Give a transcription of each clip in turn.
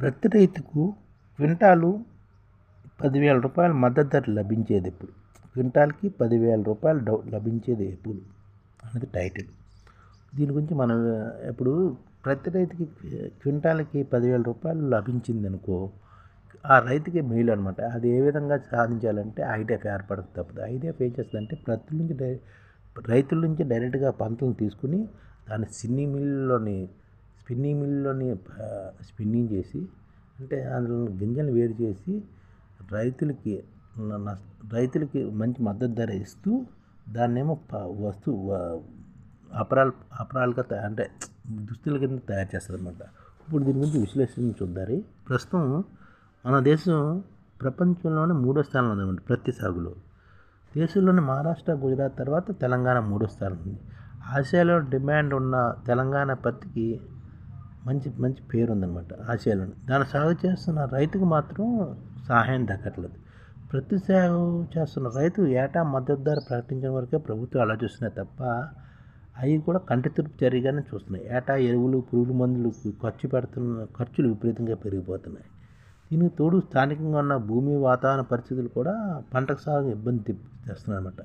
ప్రతి రైతుకు క్వింటాలు పదివేల రూపాయల మద్దతు ధర లభించేది ఎప్పుడు? క్వింటాల్కి పదివేల రూపాయలు డౌ లభించేది ఎప్పుడు? అనేది టైటిల్ దీని గురించి మనం ఇప్పుడు ప్రతి రైతుకి క్వింటాల్కి పదివేల రూపాయలు లభించింది అనుకో ఆ రైతుకి మేలు అనమాట అది ఏ విధంగా సాధించాలంటే ఐడిఎఫ్ ఏర్పడక తప్పదు. ఐడిఎఫ్ ఏం చేస్తుందంటే ప్రతి నుంచి డై రైతుల నుంచి డైరెక్ట్గా పంటలను తీసుకుని దాన్ని సిన్ని మిల్లులోని స్పిన్నింగ్ మిల్లులోని స్పిన్నింగ్ చేసి అంటే అందులో గింజలు వేరు చేసి రైతులకి రైతులకి మంచి మద్దతు ధర ఇస్తూ దాన్నేమో ప- వస్తు అపరాలు అపరాలుగా అంటే దుస్తుల కింద తయారు చేస్తారు అనమాట ఇప్పుడు దీని గురించి విశ్లేషణ చూద్దారు ప్రస్తుతం మన దేశం ప్రపంచంలోనే మూడో స్థానంలో ఉందన్నమాట ప్రతి సాగులో. దేశంలోని మహారాష్ట్ర గుజరాత్ తర్వాత తెలంగాణ మూడో స్థానం ఉంది. ఆసియాలో డిమాండ్ ఉన్న తెలంగాణ పత్తికి మంచి మంచి పేరు ఉందన్నమాట ఆశయాలను. దాన్ని సాగు చేస్తున్న రైతుకు మాత్రం సహాయం దక్కట్లేదు. ప్రతి సాగు చేస్తున్న రైతు ఏటా మద్దతు ధర ప్రకటించిన వరకే ప్రభుత్వం ఆలోచిస్తున్నాయి తప్ప అవి కూడా కంటి తూర్పు చర్యగానే చూస్తున్నాయి. ఏటా ఎరువులు పురుగుల మందులు ఖర్చు పెడుతున్న ఖర్చులు విపరీతంగా పెరిగిపోతున్నాయి. దీనికి తోడు స్థానికంగా ఉన్న భూమి వాతావరణ పరిస్థితులు కూడా పంటకు సాగు ఇబ్బంది తెస్తున్నాయి అనమాట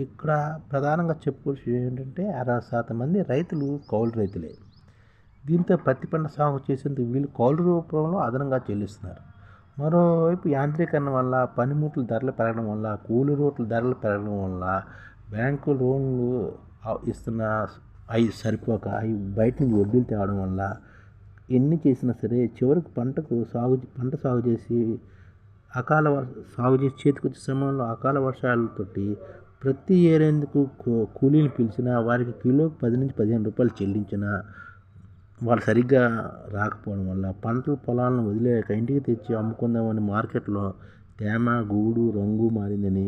ఇక్కడ ప్రధానంగా చెప్పుకోవాల్సి ఏంటంటే అరవై శాతం మంది రైతులు కౌలు రైతులే. దీంతో పత్తి పంట సాగు చేసేందుకు వీళ్ళు కౌలు రూపంలో అదనంగా చెల్లిస్తున్నారు. మరోవైపు యాంత్రీకరణ వల్ల పనిముట్ల ధరలు పెరగడం వల్ల కూలి రోడ్ల ధరలు పెరగడం వల్ల బ్యాంకు లోన్లు ఇస్తున్న అవి సరిపోక అవి బయట నుంచి వడ్డీలు తేవడం వల్ల ఎన్ని చేసినా సరే చివరికి పంటకు సాగు పంట సాగు చేసి అకాల సాగు చేసి చేతికొచ్చే సమయంలో అకాల వర్షాలతోటి ప్రతి ఏరేందుకు కూలీలు కూలీని పిలిచినా వారికి కిలోకి పది నుంచి పదిహేను రూపాయలు చెల్లించినా వాళ్ళు సరిగ్గా రాకపోవడం వల్ల పంటల పొలాలను వదిలేక ఇంటికి తెచ్చి అమ్ముకుందామని మార్కెట్లో తేమ గూడు రంగు మారిందని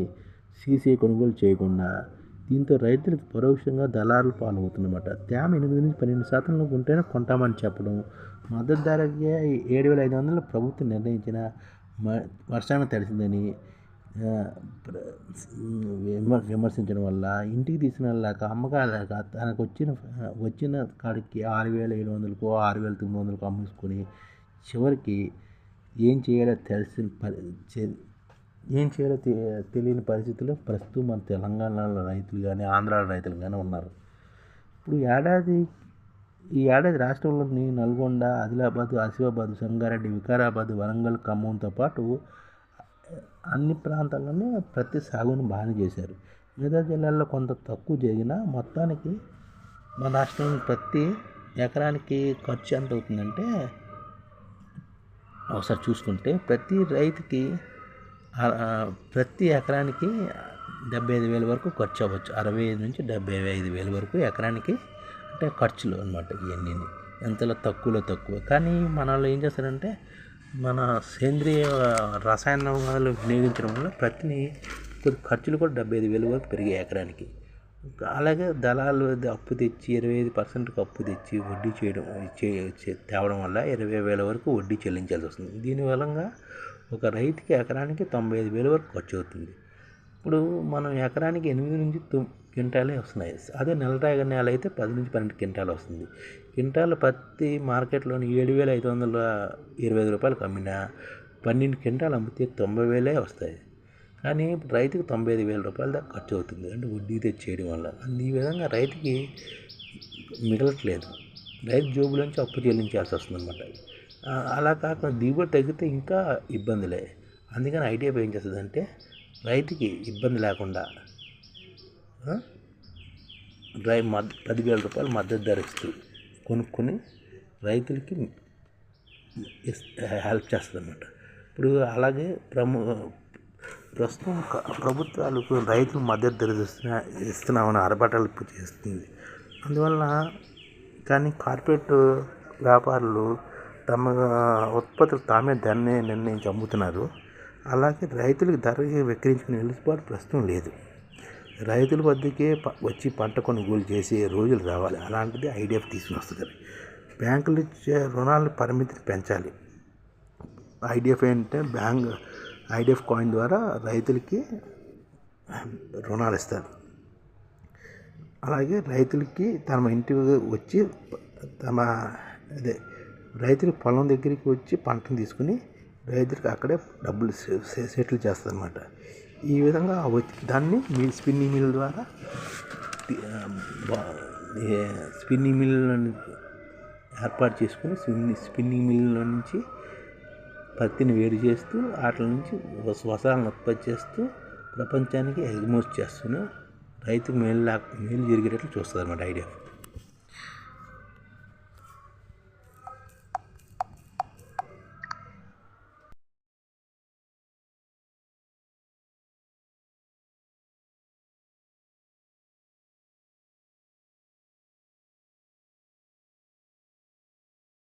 సీసీ కొనుగోలు చేయకుండా దీంతో రైతులకు పరోక్షంగా దళారులు పాలవుతుందన్నమాట తేమ ఎనిమిది నుంచి పన్నెండు శాతంలో ఉంటేనే కొంటామని చెప్పడం మద్దతు ధరకే ఏడు వేల ఐదు వందలు ప్రభుత్వం నిర్ణయించిన మ- వర్షాన్ని తడిసిందని విమర్శించడం వల్ల ఇంటికి తీసుకెళ్ళాక అమ్మకాలేక తనకు వచ్చిన వచ్చిన కాడికి ఆరు వేల ఏడు వందలకు ఆరు వేల తొమ్మిది వందలకు అమ్మేసుకొని చివరికి ఏం చేయాలో తెలిసిన పరి ఏం చేయాలో తె- తెలియని పరిస్థితుల్లో ప్రస్తుతం మన తెలంగాణలో రైతులు కానీ ఆంధ్రాలో రైతులు కానీ ఉన్నారు. ఇప్పుడు ఏడాది ఈ ఏడాది రాష్ట్రంలోని నల్గొండ ఆదిలాబాద్ ఆసిఫాబాద్ సంగారెడ్డి వికారాబాద్ వరంగల్ ఖమ్మంతో పాటు అన్ని ప్రాంతాల్లోనే ప్రతి సాగును బాగానే చేశారు. మిగతా జిల్లాల్లో కొంత తక్కువ జరిగినా మొత్తానికి మన రాష్ట్రంలో ప్రతి ఎకరానికి ఖర్చు ఎంత అవుతుందంటే ఒకసారి చూసుకుంటే ప్రతి రైతుకి ప్రతి ఎకరానికి డెబ్బై ఐదు వేల వరకు ఖర్చు అవ్వచ్చు. అరవై ఐదు నుంచి డెబ్బై ఐదు వేల వరకు ఎకరానికి అంటే ఖర్చులు అనమాట ఇవన్నీ ఎంతలో తక్కువలో తక్కువ. కానీ మన వాళ్ళు ఏం చేస్తారంటే మన సేంద్రియ రసాయనాలు వినియోగించడం వల్ల ప్రతిని కొద్ది ఖర్చులు కూడా డెబ్బై ఐదు వేలు వరకు పెరిగాయి ఎకరానికి. అలాగే దళాలు అప్పు తెచ్చి ఇరవై ఐదు పర్సెంట్కి అప్పు తెచ్చి వడ్డీ చేయడం చే- తేవడం వల్ల ఇరవై వేల వరకు వడ్డీ చెల్లించాల్సి వస్తుంది. దీని వలన ఒక రైతుకి ఎకరానికి తొంభై ఐదు వేల వరకు ఖర్చు అవుతుంది. ఇప్పుడు మనం ఎకరానికి ఎనిమిది నుంచి తొమ్మిది క్వింటాలే వస్తున్నాయి. అదే నెల నెల అయితే పది నుంచి పన్నెండు క్వింటాలు వస్తుంది. క్వింటాల పత్తి మార్కెట్లోని ఏడు వేల ఐదు వందల ఇరవై ఐదు రూపాయలకు అమ్మినా పన్నెండు క్వింటాలు అమ్మితే తొంభై వేలే వస్తాయి. కానీ ఇప్పుడు తొంభై ఐదు వేల రూపాయల దాకా ఖర్చు అవుతుంది. అంటే వడ్డీ తెచ్చేయడం వల్ల. ఈ విధంగా రైతుకి మిగలట్లేదు. రైతు జోబులోంచి అప్పు చెల్లించాల్సి వస్తుందన్నమాట. అలా కాకుండా దిగుబడి తగ్గితే ఇంకా ఇబ్బందులే. అందుకని ఐడియా ఏం చేస్తుందంటే రైతుకి ఇబ్బంది లేకుండా డ్రై మద్ పదివేల రూపాయలు మద్దతు ధర ఇస్తుంది కొనుక్కొని రైతులకి హెల్ప్ చేస్తుందన్నమాట. ఇప్పుడు అలాగే ప్రము ప్రస్తుతం ప్రభుత్వాలు ప్రభుత్వాలకు రైతులు మద్దతు ధర ఇస్తున్నామని అరబటలు చేస్తుంది. అందువల్ల కానీ కార్పొరేట్ వ్యాపారులు తమ ఉత్పత్తులు తామే ధరనే నిర్ణయించి అమ్ముతున్నారు. అలాగే రైతులకు ధర విక్రయించుకునే వెలుసుబాటు ప్రస్తుతం లేదు. రైతుల వద్దకే వచ్చి పంట కొనుగోలు చేసే రోజులు రావాలి. అలాంటిది ఐడిఎఫ్ తీసుకుని వస్తుంది. బ్యాంకులు ఇచ్చే రుణాల పరిమితిని పెంచాలి. ఐడిఎఫ్ ఏంటంటే బ్యాంక్ ఐడిఎఫ్ కాయిన్ ద్వారా రైతులకి రుణాలు ఇస్తారు. అలాగే రైతులకి తమ ఇంటికి వచ్చి తమ అదే రైతులు పొలం దగ్గరికి వచ్చి పంటను తీసుకుని రైతులకు అక్కడే డబ్బులు సెటిల్ చేస్తారన్నమాట. ఈ విధంగా దాన్ని మిల్ స్పిన్నింగ్ మిల్ ద్వారా స్పిన్నింగ్ మిల్ ఏర్పాటు చేసుకుని స్పిన్ని స్పిన్నింగ్ మిల్ నుంచి పత్తిని వేడి చేస్తూ వాటి నుంచి వస- ఉత్పత్తి చేస్తూ ప్రపంచానికి ఎగ్మోస్ట్ చేస్తూనే రైతుకు మేలు లేక మేలు జరిగేటట్లు చూస్తుంది అన్నమాట ఐడియా.